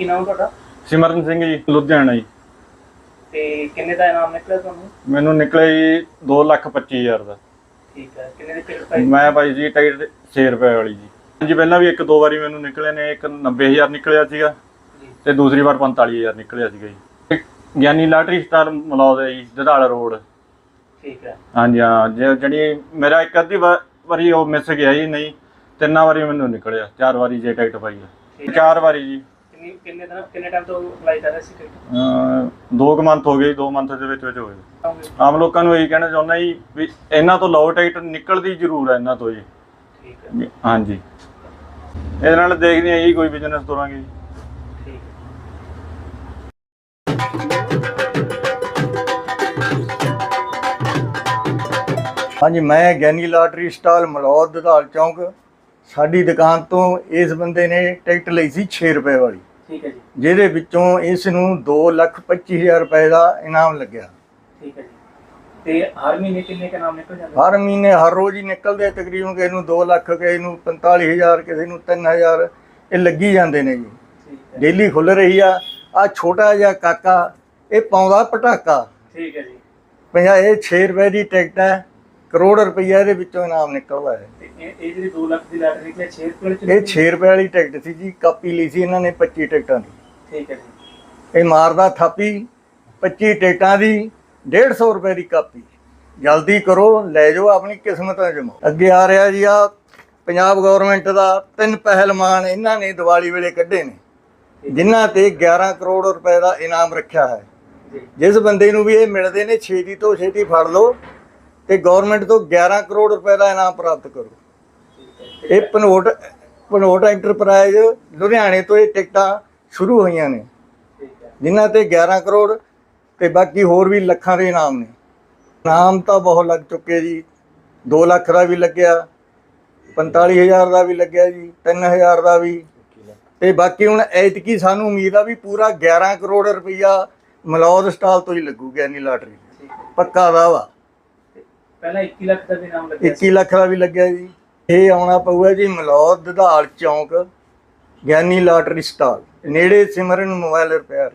ਕੀ ਨਾਮ ਤੁਹਾਡਾ? ਸਿਮਰਨ ਸਿੰਘ ਜੀ ਲੁਧਿਆਣਾ ਜੀ। ਤੇ ਕਿੰਨੇ ਦਾ ਇਨਾਮ ਨਿਕਲਿਆ ਤੁਹਾਨੂੰ? ਮੈਨੂੰ ਨਿਕਲੇ ਜੀ 225000 ਦਾ। ਠੀਕ ਹੈ ਕਿੰਨੇ ਦੀ ਟਿਕਟ ਪਾਈ ਮੈਂ ਭਾਈ ਜੀ ਟਿਕਟ 6 ਰੁਪਏ ਵਾਲੀ ਜੀ। ਹਾਂਜੀ ਪਹਿਲਾਂ ਵੀ ਇੱਕ ਦੋ ਵਾਰੀ ਮੈਨੂੰ ਨਿਕਲੇ ਨੇ ਇੱਕ 90000 ਨਿਕਲਿਆ ਸੀਗਾ ਜੀ। ਤੇ ਦੂਸਰੀ ਵਾਰ 45000 ਨਿਕਲਿਆ ਸੀਗਾ ਜੀ। ਗਿਆਨੀ ਲਾਟਰੀ ਸਟਾਰ ਮਲੌਦ ਹੈ ਜੀ ਜਧਾਲ ਰੋਡ। ਠੀਕ ਹੈ। ਹਾਂਜੀ ਹਾਂ ਜੇ ਜਿਹੜੀ ਮੇਰਾ ਇੱਕ ਅੱਧੀ ਵਾਰੀ ਉਹ ਮਿਸ ਗਿਆ ਜੀ ਨਹੀਂ ਤਿੰਨਾਂ ਵਾਰੀ ਮੈਨੂੰ ਨਿਕਲਿਆ ਚਾਰ ਵਾਰੀ ਜੇ ਟਿਕਟ ਪਾਈ ਹੈ। ਚਾਰ ਵਾਰੀ ਜੀ। ਕਿੰਨੀ ਕਿੰਨੇ ਦਿਨ ਕਿੰਨੇ ਟਾਈਮ ਤੋਂ ਅਪਲਾਈ ਕਰ ਰਹੇ ਸੀ ਟਿਕਟ ਅਹ ਦੋ ਕੁ ਮੰਥ ਹੋ ਗਏ ਦੋ ਮੰਥ ਦੇ ਵਿੱਚ ਵਿੱਚ ਹੋ ਗਏ ਆਮ ਲੋਕਾਂ ਨੂੰ ਇਹੀ ਕਹਿਣਾ ਚਾਹੁੰਦਾ ਜੀ ਵੀ ਇਹਨਾਂ ਤੋਂ ਲਓ ਟਿਕਟ ਨਿਕਲਦੀ ਜ਼ਰੂਰ ਹੈ ਇਹਨਾਂ ਤੋਂ ਜੀ। ਠੀਕ ਹੈ। ਹਾਂਜੀ। ਇਹਦੇ ਨਾਲ ਦੇਖਦੇ ਹਾਂ ਜੀ ਕੋਈ ਬਿਜ਼ਨਸ ਤੋਰਾਂਗੇ ਜੀ। ਠੀਕ ਹੈ। ਹਾਂਜੀ ਮੈਂ ਗਿਆਨੀ ਲਾਟਰੀ ਸਟਾਲ ਮਲੌਦ ਦਧਾਲ ਚੌਂਕ। ਸਾਡੀ ਦੁਕਾਨ ਤੋਂ ਇਸ ਬੰਦੇ ਨੇ ਟਿਕਟ ਲਈ ਸੀ 6 ਰੁਪਏ ਵਾਲੀ। ਠੀਕ ਹੈ ਜੀ। ਜਿਹਦੇ ਵਿੱਚੋਂ ਇਸ ਨੂੰ 225000 ਰੁਪਏ ਦਾ ਇਨਾਮ ਲੱਗਿਆ। ਠੀਕ ਹੈ ਜੀ। ਤੇ ਹਰ ਮਹੀਨੇ ਕਿੰਨੇ ਕ ਨਾਮ ਨਿਕਲ ਜਾਂਦੇ? ਹਰ ਮਹੀਨੇ ਹਰ ਰੋਜ਼ ਹੀ ਨਿਕਲਦੇ ਤਕਰੀਬਨ ਕਿਸੇ ਨੂੰ 2 ਲੱਖ ਕਿਸੇ ਨੂੰ 45000 ਕਿਸੇ ਨੂੰ 3000 ਇਹ ਲੱਗੀ ਜਾਂਦੇ ਨੇ ਜੀ। ਡੇਲੀ ਖੁੱਲ ਰਹੀ ਆ ਆ ਛੋਟਾ ਜਿਹਾ ਕਾਕਾ ਇਹ ਪਾਉਂਦਾ ਪਟਾਕਾ। ਠੀਕ ਹੈ ਜੀ। ਪੰਜਾਹ ਇਹ 6 ਰੁਪਏ ਦੀ ਟਿਕਟ ਹੈ ਕਰੋੜ ਰੁਪਈਆ ਇਹਦੇ ਵਿੱਚੋਂ ਇਨਾਮ ਨਿਕਲਦਾ ਹੈ। ਤੇ ਇਹ ਇਹ ਜਿਹੜੀ 2 ਲੱਖ ਦੀ ਲੈਟਰ ਨਿਕਲੀ 6 ਰੁਪਏ ਚ ਇਹ 6 ਰੁਪਏ ਵਾਲੀ ਟਿਕਟ ਸੀ ਜੀ ਕਾਪੀ ਲਈ ਸੀ ਇਹਨਾਂ ਨੇ 25 ਟਿਕਟਾਂ ਦੀ। ਠੀਕ ਹੈ ਜੀ। ਇਹ ਮਾਰਦਾ ਥਾਪੀ 25 ਟਿਕਟਾਂ ਦੀ 150 ਰੁਪਏ ਦੀ ਕਾਪੀ। ਜਲਦੀ ਕਰੋ ਲੈ ਜਾਓ ਆਪਣੀ ਕਿਸਮਤ ਅਜਮੋ ਅੱਗੇ ਆ ਰਿਹਾ ਜੀ ਆ ਪੰਜਾਬ ਗਵਰਨਮੈਂਟ ਦਾ ਤਿੰਨ ਪਹਿਲਵਾਨ ਇਹਨਾਂ ਨੇ ਦੀਵਾਲੀ ਵੇਲੇ ਕੱਢੇ ਨੇ ਜਿਨ੍ਹਾਂ ਤੇ 11 ਕਰੋੜ ਰੁਪਏ ਦਾ ਇਨਾਮ ਰੱਖਿਆ ਹੈ। ਜਿਸ ਬੰਦੇ ਨੂੰ ਵੀ ਇਹ ਮਿਲਦੇ ਨੇ ਛੇਤੀ ਤੋਂ ਛੇਤੀ ਫੜ ਲਓ। ਤੇ ਗਵਰਨਮੈਂਟ ਤੋਂ 11 ਕਰੋੜ ਰੁਪਏ ਦਾ ਇਨਾਮ ਪ੍ਰਾਪਤ ਕਰੋ। ਇਹ ਪਨੋਟ ਪਨੋਟ ਐਂਟਰਪ੍ਰਾਈਜ਼ ਲੁਧਿਆਣੇ ਤੋਂ ਇਹ ਟਿਕਟਾਂ ਸ਼ੁਰੂ ਹੋਈਆਂ ਨੇ। ਜਿਨ੍ਹਾਂ ਤੇ 11 ਕਰੋੜ ਤੇ ਬਾਕੀ ਹੋਰ ਵੀ ਲੱਖਾਂ ਦੇ ਇਨਾਮ ਨੇ। ਇਨਾਮ ਤਾਂ ਬਹੁਤ ਲੱਗ ਚੁੱਕੇ ਜੀ। 2 ਲੱਖ ਦਾ ਵੀ ਲੱਗਿਆ 45000 ਦਾ ਵੀ ਲੱਗਿਆ ਜੀ 3000 ਦਾ ਵੀ। ਤੇ ਬਾਕੀ ਹੁਣ ਐਤਕੀ ਸਾਨੂੰ ਉਮੀਦ ਆ ਵੀ ਪੂਰਾ 11 ਕਰੋੜ ਰੁਪਈਆ ਮਲੌਦ ਸਟਾਲ ਤੋਂ ਹੀ ਲੱਗੂਗਾ ਗਿਆਨੀ ਲਾਟਰੀ। ਪੱਕਾ ਦਾ ਵਾ ਪਹਿਲਾਂ 21 ਲੱਖ ਦਾ ਵੀ ਨਾਮ ਲੱਗਿਆ 21 ਲੱਖ ਦਾ ਵੀ ਲੱਗਿਆ ਜੀ। ਇਹ ਆਉਣਾ ਪਊਗਾ ਜੀ ਮਲੌਦ ਦਧਾਲ ਚੌਂਕ, ਗਿਆਨੀ ਲਾਟਰੀ ਸਟਾਲ। ਨੇੜੇ ਸਿਮਰਨ ਮੋਬਾਈਲ ਰਿਪੇਅਰ।